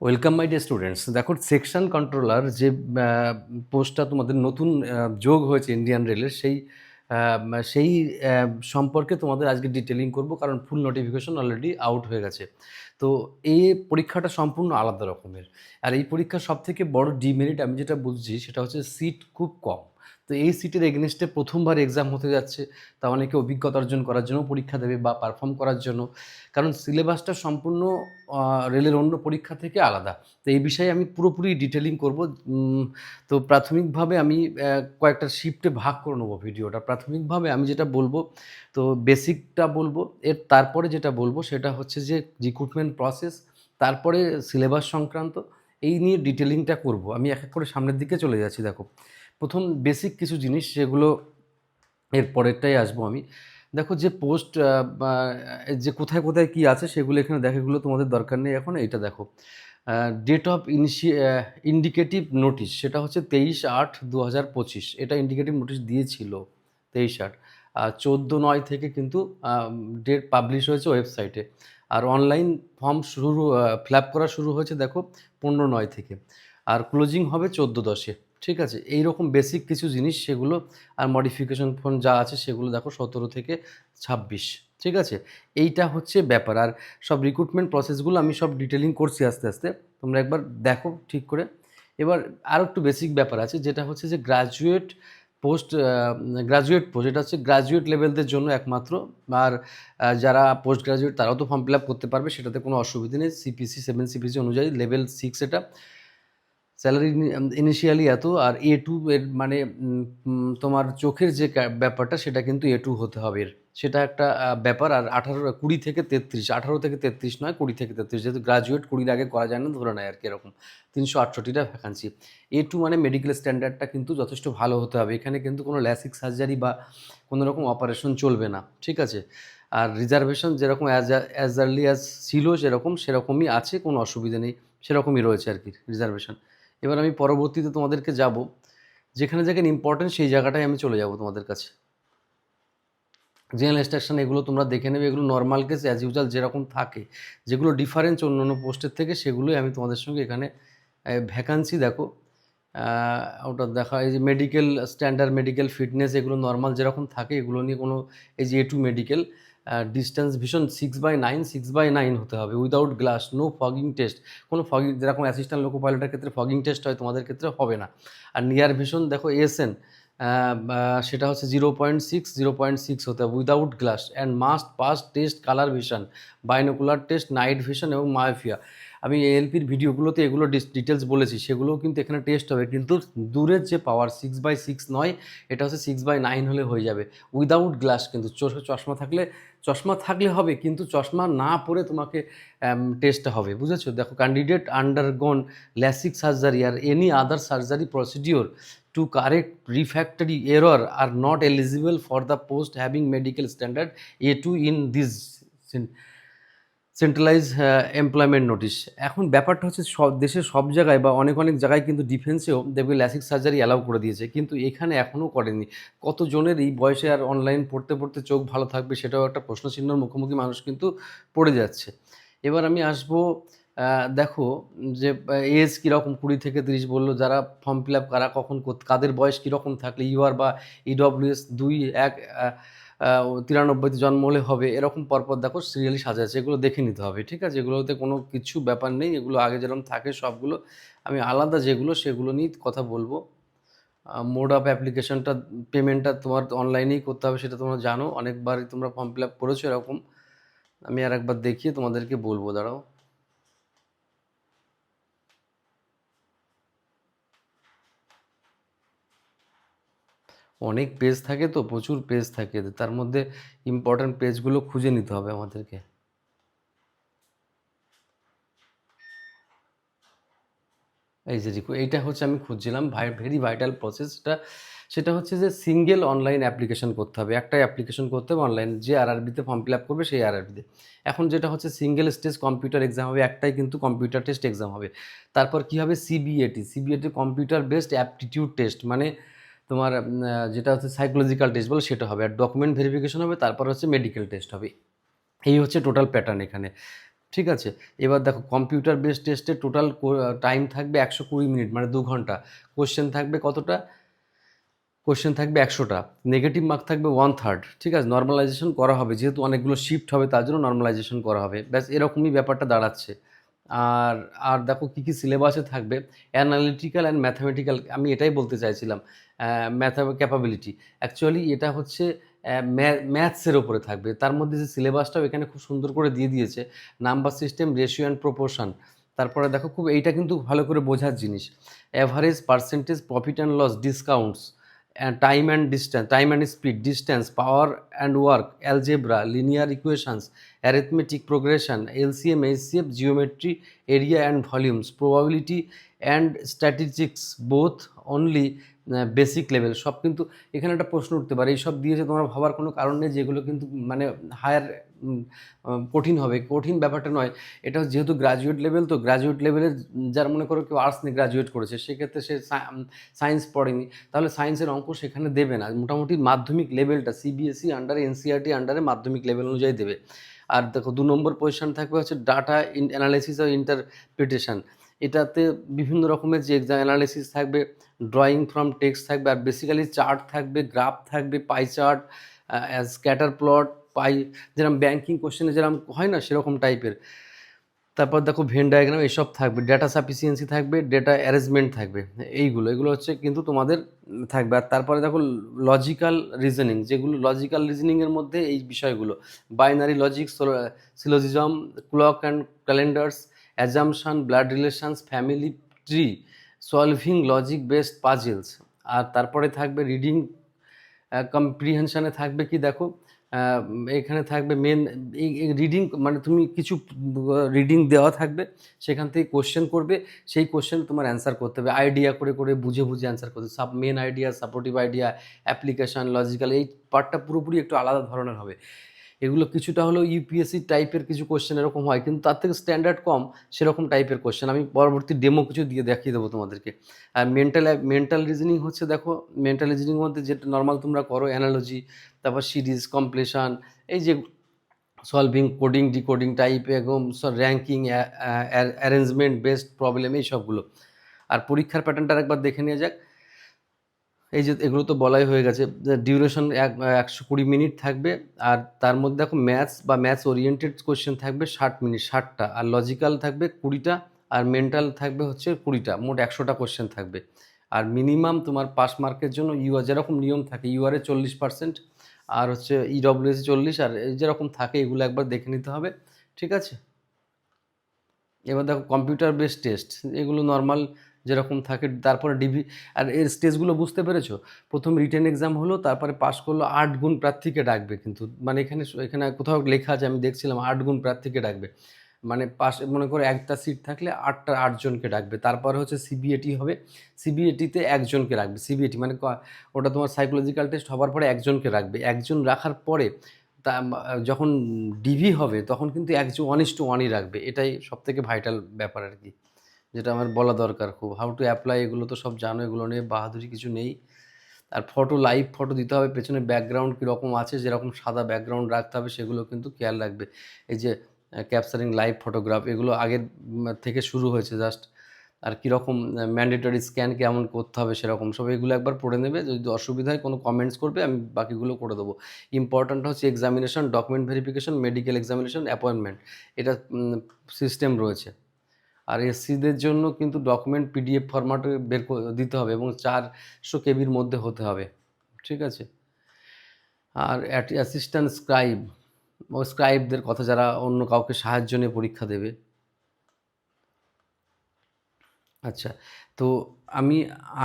Welcome my dear students দেখো section controller যে পোস্টটা তোমাদের নতুন যোগ হয়েছে ইন্ডিয়ান রেলের সেই সেই সম্পর্কে তোমাদের আজকে ডিটেলিং করব, কারণ ফুল নোটিফিকেশন অলরেডি আউট হয়ে গেছে। তো এই পরীক্ষাটা সম্পূর্ণ আলাদা রকমের। আর এই পরীক্ষার সব থেকে বড় ডিমেরিট আমি যেটা বুঝছি, সেটা হচ্ছে সিট খুব কম। তো এই সিটের এগেনস্টে প্রথমবার এক্সাম হতে যাচ্ছে, তা অনেকে অভিজ্ঞতা অর্জন করার জন্য পরীক্ষা দেবে বা পারফর্ম করার জন্য। কারণ সিলেবাসটা সম্পূর্ণ রেলের অন্য পরীক্ষা থেকে আলাদা। তো এই বিষয়ে আমি পুরোপুরি ডিটেলিং করব। তো প্রাথমিকভাবে আমি কয়েকটা শিফটে ভাগ করে নেব ভিডিওটা প্রাথমিকভাবে আমি যেটা বলব, তো বেসিকটা বলব, এর তারপরে যেটা বলব সেটা হচ্ছে যে রিক্রুটমেন্ট প্রসেস তারপরে সিলেবাস সংক্রান্ত, এই নিয়ে ডিটেলিংটা করব। আমি এক এক করে সামনের দিকে চলে যাচ্ছি, দেখো। প্রথম বেসিক কিছু জিনিস সেগুলো এর পরেরটাই আসব আমি। দেখো যে পোস্ট যে কোথায় কোথায় কি আছে সেগুলো এখানে দেখো, এগুলো তোমাদের দরকার নেই এখন এটা দেখো। ডেট অফ ইনিশি ইন্ডিকেটিভ নোটিশ সেটা হচ্ছে তেইশ আট দু হাজার পঁচিশ, এটা ইন্ডিকেটিভ নোটিশ দিয়েছিল তেইশ আট। চোদ্দ নয় থেকে কিন্তু ডেট পাবলিশ হয়েছে ওয়েবসাইটে আর অনলাইন ফর্ম শুরু ফিল করা শুরু হয়েছে দেখো পনেরো নয় থেকে। আর ক্লোজিং হবে চোদ্দ দশে। ঠিক আছে? এই রকম বেসিক কিছু জিনিস সেগুলো আর মডিফিকেশন ফোন যা আছে সেগুলো দেখো সতেরো থেকে ছাব্বিশ, ঠিক আছে? এইটা হচ্ছে ব্যাপার। আর সব রিক্রুটমেন্ট প্রসেসগুলো আমি সব ডিটেলিং করছি আস্তে আস্তে। তোমরা একবার দেখো ঠিক করে। এবার আরও একটু বেসিক ব্যাপার আছে, যেটা হচ্ছে যে গ্রাজুয়েট পোস্ট গ্রাজুয়েট পোস্ট এটা হচ্ছে গ্রাজুয়েট লেভেলদের জন্য একমাত্র। আর যারা পোস্ট গ্রাজুয়েট তারাও তো ফর্ম ফিল আপ করতে পারবে, সেটাতে কোনো অসুবিধা নেই। সিপিসি সেভেন সিপিসি অনুযায়ী লেভেল সিক্স এটা। স্যালারি ইনিশিয়ালি এত, আর এ টু এর মানে তোমার চোখের যে ব্যাপারটা সেটা কিন্তু এ টু হতে হবে সেটা একটা ব্যাপার, আর আঠারো, কুড়ি থেকে তেত্রিশ, আঠারো থেকে তেত্রিশ নয়, কুড়ি থেকে তেত্রিশ, যেহেতু গ্রাজুয়েট কুড়ির আগে করা যায় না, ধরে নেয় আর কি এরকম। তিনশো আটষট্টিটা ভ্যাকান্সি এ টু মানে মেডিকেল স্ট্যান্ডার্ডটা কিন্তু যথেষ্ট ভালো হতে হবে। এখানে কিন্তু কোনো ল্যাসিক সার্জারি বা কোনো রকম অপারেশন চলবে না, ঠিক আছে? আর রিজার্ভেশন যেরকম অ্যাজ অ্যাজ আর্লি অ্যাজ ছিল সেরকম, সেরকমই আছে, কোনো অসুবিধা নেই, সেরকমই রয়েছে আর কি রিজার্ভেশন এবার আমি পরবর্তীতে তোমাদেরকে যাব, যেখানে যেখানে ইম্পর্টেন্ট সেই জায়গাটায় আমি চলে যাব তোমাদের কাছে। জেনারেল ইনস্ট্রাকশন এগুলো তোমরা দেখে নেবে, এগুলো নর্মাল কেস অ্যাজ ইউজাল যেরকম থাকে, যেগুলো ডিফারেন্স অন্য অন্য পোস্টের থেকে সেগুলোই আমি তোমাদের সঙ্গে এখানে ভ্যাকান্সি দেখো। ওটা দেখা, এই যে মেডিকেল স্ট্যান্ডার্ড মেডিকেল ফিটনেস এগুলো নর্মাল যেরকম থাকে, এগুলো নিয়ে কোনো, এই যে এ টু মেডিকেল ডিস্টেন্স ভীষণ six by nine six by nine হতে হবে without glass no fogging test কোনো ফগিং যেরকম অ্যাসিস্ট্যান্ট লোকো পাইলটের ক্ষেত্রে ফগিং টেস্ট হয়, তোমাদের ক্ষেত্রে হবে না। আর নিয়ার ভীষণ দেখো এসএন সেটা হচ্ছে zero point six zero point six হতে হবে without glass and must pass test colour vision binocular test night vision এবং মায়োফিয়া আমি এএলপির ভিডিওগুলোতে এগুলো ডিটেলস বলেছি, সেগুলোও কিন্তু এখানে টেস্ট হবে। কিন্তু দূরের যে পাওয়ার সিক্স বাই সিক্স নয়, এটা হচ্ছে সিক্স বাই নাইন হলে হয়ে যাবে। উইদাউট গ্লাস কিন্তু চোখে চশমা থাকলে চশমা থাকলে হবে, কিন্তু চশমা না পরে তোমাকে টেস্টটা হবে। বুঝেছ? দেখো candidate undergone LASIK surgery or any other surgery procedure to correct refractory error are not eligible for the post having medical standard A two in this centralise employment notice এখন ব্যাপারটা হচ্ছে সব দেশের সব জায়গায় বা অনেক অনেক জায়গায় কিন্তু ডিফেন্সেও দেখবে ল্যাসিক সার্জারি অ্যালাউ করে দিয়েছে। কিন্তু এখানে এখনও করেনি। কতজনের এই বয়সে আর অনলাইন পড়তে পড়তে চোখ ভালো থাকবে সেটাও একটা প্রশ্নচিহ্নর মুখোমুখি মানুষ কিন্তু পড়ে যাচ্ছে। এবার আমি আসব দেখো যে এজ কীরকম, কুড়ি থেকে তিরিশ বলল, যারা ফর্ম ফিল আপ কারা কখন কাদের বয়স কীরকম থাকলে ইউআর বা ইডব্লিউএস দুই, এক তিরানব্বইতে জন্ম হলে হবে, এরকম পরপর দেখো সিরিয়ালি সাজা আছে, এগুলো দেখে নিতে হবে, ঠিক আছে? এগুলোতে কোনো কিছু ব্যাপার নেই, এগুলো আগে যেরকম থাকে সবগুলো, আমি আলাদা যেগুলো সেগুলো নিয়ে কথা বলব। মোড অফ অ্যাপ্লিকেশনটা পেমেন্টটা তোমার অনলাইনেই করতে হবে, সেটা তোমরা জানো, অনেকবারই তোমরা ফর্ম ফিল আপ করেছ এরকম, আমি আর একবার দেখিয়ে তোমাদেরকে বলব, দাঁড়াও। অনেক পেজ থাকে তো, প্রচুর পেজ থাকে। তার মধ্যে ইম্পর্ট্যান্ট পেজগুলো খুঁজে নিতে হবে আমাদেরকে। এই যে এইটা হচ্ছে আমি খুঁজছিলাম ভাই ভেরি ভাইটাল প্রসেসটা সেটা হচ্ছে যে সিঙ্গেল অনলাইন অ্যাপ্লিকেশন করতে হবে। একটাই অ্যাপ্লিকেশন করতে হবে অনলাইন যে আরআরবিতে ফর্ম ফিল আপ করবে সেই আরআরবিতে এখন যেটা হচ্ছে সিঙ্গেল স্টেজ কম্পিউটার এক্সাম হবে, একটাই কিন্তু কম্পিউটার টেস্ট এক্সাম হবে। তারপর কি হবে? CBAT CBAT computer based aptitude test মানে তোমার যেটা হচ্ছে সাইকোলজিক্যাল টেস্ট বলে সেটা হবে। আর ডকুমেন্ট ভেরিফিকেশন হবে, তারপর হচ্ছে মেডিকেল টেস্ট হবে। এই হচ্ছে টোটাল প্যাটার্ন এখানে। ঠিক আছে? এবার দেখো কম্পিউটার বেস টেস্টে টোটাল টাইম থাকবে একশো কুড়ি মিনিট মানে দু ঘণ্টা। কোশ্চেন থাকবে কতটা? কোশ্চেন থাকবে একশোটা। নেগেটিভ মার্ক থাকবে ওয়ান থার্ড ঠিক আছে? নর্মালাইজেশন করা হবে। যেহেতু অনেকগুলো শিফট হবে, তার জন্য নর্মালাইজেশন করা হবে। ব্যাস, এরকমই ব্যাপারটা দাঁড়াচ্ছে। আর আর দেখো কী কী সিলেবাসে থাকবে? অ্যানালিটিক্যাল অ্যান্ড ম্যাথামেটিক্যাল আমি এটাই বলতে চাইছিলাম ম্যাথা ক্যাপাবিলিটি অ্যাকচুয়ালি এটা হচ্ছে ম্যাথসের ওপরে থাকবে। তার মধ্যে যে সিলেবাসটাও এখানে খুব সুন্দর করে দিয়ে দিয়েছে। Number system ratio and proportion তারপরে দেখো খুব, এইটা কিন্তু ভালো করে বোঝার জিনিস। Average percentage profit and loss discounts time and distance time and speed distance power and work algebra linear equations arithmetic progression LCM HCF geometry area and volumes probability and statistics both only basic level সব কিন্তু এখানে একটা প্রশ্ন উঠতে পারে। এইসব দিয়েছে, তোমার ভাবার কোনো কারণ নেই, যেগুলো কিন্তু মানে হায়ার কঠিন হবে। কঠিন ব্যাপারটা নয়। এটা যেহেতু গ্রাজুয়েট লেভেল তো গ্রাজুয়েট লেভেলের যার মনে করো কেউ আর্টস নিয়ে গ্রাজুয়েট করেছে, সেক্ষেত্রে সে সায়েন্স পড়েনি। তাহলে সায়েন্সের অঙ্ক সেখানে দেবে না। মোটামুটি মাধ্যমিক লেভেলটা সিবিএসই আন্ডারে এনসিআরটি আন্ডারে মাধ্যমিক লেভেল অনুযায়ী দেবে। আর দেখো, দু নম্বর পজিশন থাকবে হচ্ছে ডাটা অ্যানালাইসিস ও ইন্টারপ্রিটেশন এটাতে বিভিন্ন রকমের যে এক্সাম অ্যানালাইসিস থাকবে ড্রয়িং ফ্রম টেক্সট থাকবে, আর বেসিক্যালি চার্ট থাকবে গ্রাফ থাকবে pie chart scatter plot pie যেরকম ব্যাঙ্কিং কোশ্চেনে যেরকম হয় না, সেরকম টাইপের তারপর দেখো ভেন ডায়াগ্রাম এসব থাকবে ডেটা সাফিসিয়েন্সি থাকবে ডেটা অ্যারেঞ্জমেন্ট থাকবে, এইগুলো, এগুলো হচ্ছে কিন্তু তোমাদের থাকবে। আর তারপরে দেখো লজিক্যাল রিজনিং যেগুলো লজিক্যাল রিজনিংয়ের মধ্যে এই বিষয়গুলো। Binary logic syllogism clock and calendars assumption blood relations family tree solving logic based puzzles আর তারপরে থাকবে রিডিং কম্প্রিহেনশানে থাকবে কি দেখো এখানে থাকবে মেন রিডিং মানে তুমি কিছু রিডিং দেওয়া থাকবে, সেখান থেকে কোশ্চেন করবে, সেই কোশ্চেন তোমার অ্যান্সার করতে হবে। আইডিয়া করে করে বুঝে বুঝে অ্যান্সার করতে sub main idea supportive idea application logical এই পার্টটা পুরোপুরি একটু আলাদা ধরনের হবে। এগুলো কিছুটা হলেও ইউপিএসসি টাইপের কিছু কোশ্চেন এরকম হয়, কিন্তু তার থেকে স্ট্যান্ডার্ড কম সেরকম টাইপের কোশ্চেন আমি পরবর্তী ডেমো কিছু দিয়ে দেখিয়ে দেবো তোমাদেরকে। আর মেন্টাল মেন্টাল রিজনিং হচ্ছে দেখো মেন্টাল রিজনিংয়ের মধ্যে যেটা নর্মাল তোমরা করো অ্যানালজি তারপর সিরিজ কমপ্লেশন এই যে সলভিং কোডিং ডিকোডিং টাইপ এবং র্যাঙ্কিং অ্যারেঞ্জমেন্ট বেসড প্রবলেম এই সবগুলো। আর পরীক্ষার প্যাটার্নটা একবার দেখে নেওয়া যাক। এই যে এগুলো তো বলাই হয়ে গেছে ডিউরেশন এক, একশো কুড়ি মিনিট থাকবে, আর তার মধ্যে দেখো ম্যাথস বা ম্যাথস ওরিয়েন্টেড কোয়েশ্চেন থাকবে ষাট মিনিট ষাটটা, আর লজিক্যাল থাকবে কুড়িটা, আর মেন্টাল থাকবে হচ্ছে কুড়িটা, মোট একশোটা কোয়েশ্চেন থাকবে। আর মিনিমাম তোমার পাস মার্কের জন্য ইউআর যেরকম নিয়ম থাকে ইউআরে চল্লিশ পার্সেন্ট আর হচ্ছে ইডব্লিউএস চল্লিশ, আর যেরকম থাকে এগুলো একবার দেখে নিতে হবে, ঠিক আছে? এবার দেখো কম্পিউটার বেস টেস্ট এগুলো নর্মাল যেরকম থাকে, তারপরে ডিভি, আর এর স্টেজগুলো বুঝতে পেরেছ? প্রথম রিটেন এক্সাম হলো, তারপরে পাস করল, আট গুণ প্রার্থীকে ডাকবে কিন্তু। মানে এখানে এখানে কোথাও লেখা আছে, আমি দেখছিলাম আট গুণ প্রার্থীকে ডাকবে। মানে পাশ, মনে করো একটা সিট থাকলে আটটা, আটজনকে ডাকবে। তারপরে হচ্ছে সিবিএটি হবে, সিবিএটিতে একজনকে রাখবে, সিবিএটি মানে ওটা তোমার সাইকোলজিক্যাল টেস্ট হবার পরে একজনকে রাখবে। একজন রাখার পরে তা যখন ডিভি হবে, তখন কিন্তু একজন ওয়ান ইস টু ওয়ানই রাখবে। এটাই সবথেকে ভাইটাল ব্যাপার আর কি। যেটা আমার বলা দরকার খুব। হাউ টু অ্যাপ্লাই এগুলো তো সব জানো, এগুলো নিয়ে বাহাদুরি কিছু নেই। আর ফটো লাইভ ফটো দিতে হবে, পেছনে ব্যাকগ্রাউন্ড কীরকম আছে, যেরকম সাদা ব্যাকগ্রাউন্ড রাখতে হবে, সেগুলো কিন্তু খেয়াল রাখবে। এই যে ক্যাপচারিং লাইভ ফটোগ্রাফ এগুলো আগের থেকে শুরু হয়েছে জাস্ট আর কীরকম ম্যান্ডেটরি স্ক্যান কেমন করতে হবে, সেরকম সব, এগুলো একবার পড়ে নেবে। যদি অসুবিধা হয়, কোনো কমেন্টস করবে, আমি বাকিগুলো করে দেবো। ইম্পর্ট্যান্ট হচ্ছে examination document verification medical examination appointment এটা সিস্টেম রয়েছে। আর এসসিদের জন্য কিন্তু ডকুমেন্ট পিডিএফ ফরম্যাটে বের দিতে হবে এবং চারশো কেবির মধ্যে হতে হবে, ঠিক আছে? আর অ্যাসিস্ট্যান্ট স্ক্রাইব ও স্ক্রাইবদের কথা যারা অন্য কাউকে সাহায্য নিয়ে পরীক্ষা দেবে। আচ্ছা তো আমি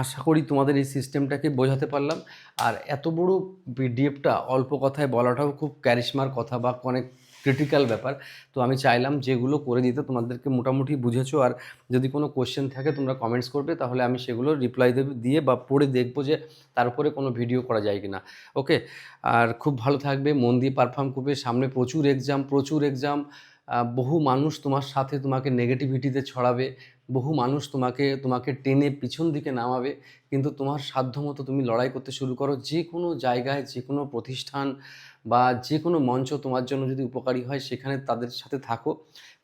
আশা করি তোমাদের এই সিস্টেমটাকে বোঝাতে পারলাম। আর এত বড় পিডিএফটা অল্প কথায় বলাটাও খুব ক্যারিশমার কথা বা অনেক ক্রিটিক্যাল ব্যাপার। তো আমি চাইলাম যেগুলো করে দিতে তোমাদেরকে মোটামুটি বুঝেছ। আর যদি কোনো কোয়েশ্চেন থাকে, তোমরা কমেন্টস করবে, তাহলে আমি সেগুলো রিপ্লাই দেবে, দিয়ে বা পড়ে দেখব যে তার উপরে কোনো ভিডিও করা যায় কি না ওকে আর খুব ভালো থাকবে, মন দিয়ে পারফর্ম করবে। সামনে প্রচুর এক্সাম প্রচুর এক্সাম বহু মানুষ তোমার সাথে তোমাকে নেগেটিভিটিতে ছড়াবে। বহু মানুষ তোমাকে তোমাকে টেনে পিছন দিকে নামাবে। কিন্তু তোমার সাধ্যমতো তুমি লড়াই করতে শুরু করো। যে কোনো জায়গায় যে কোনো প্রতিষ্ঠান বা যে কোনো মঞ্চ তোমার জন্য যদি উপকারী হয়, সেখানে তাদের সাথে থাকো।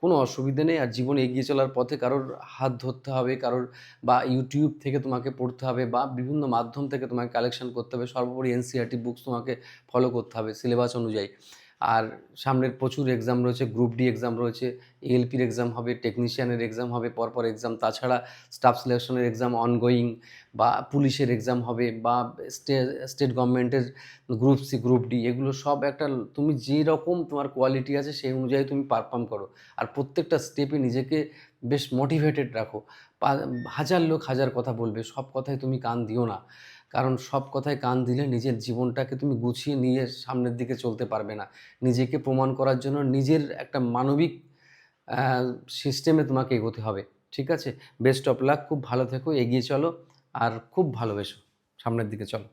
কোনো অসুবিধে নেই। আর জীবনে এগিয়ে চলার পথে কারোর হাত ধরতে হবে, কারোর বা ইউটিউব থেকে তোমাকে পড়তে হবে বা বিভিন্ন মাধ্যম থেকে তোমাকে কালেকশন করতে হবে। সর্বোপরি এনসিআরটি বুকস তোমাকে ফলো করতে হবে সিলেবাস অনুযায়ী। আর সামনের প্রচুর এক্সাম রয়েছে গ্রুপ ডি এক্সাম রয়েছে এএলপির এক্সাম হবে টেকনিশিয়ানের এক্সাম হবে, পরপর এক্সাম তাছাড়া স্টাফ সিলেকশনের এক্সাম অনগোয়িং বা পুলিশের এক্সাম হবে বা স্টেট গভর্নমেন্টের গ্রুপ সি গ্রুপ ডি এগুলো সব একটা তুমি যে রকম তোমার কোয়ালিটি আছে সেই অনুযায়ী তুমি পারফর্ম করো। আর প্রত্যেকটা স্টেপে নিজেকে বেশ মোটিভেটেড রাখো। হাজার লোক হাজার কথা বলবে, সব কথায় তুমি কান দিও না। কারণ সব কথায় কান দিলে নিজের জীবনটাকে তুমি গুছিয়ে নিয়ে সামনের দিকে চলতে পারবে না। নিজেকে প্রমাণ করার জন্য নিজের একটা মানবিক সিস্টেমে তোমাকে এগোতে হবে, ঠিক আছে? বেস্ট অফ লাক খুব ভালো থেকো, এগিয়ে চলো, আর খুব ভালোবেসো। সামনের দিকে চলো।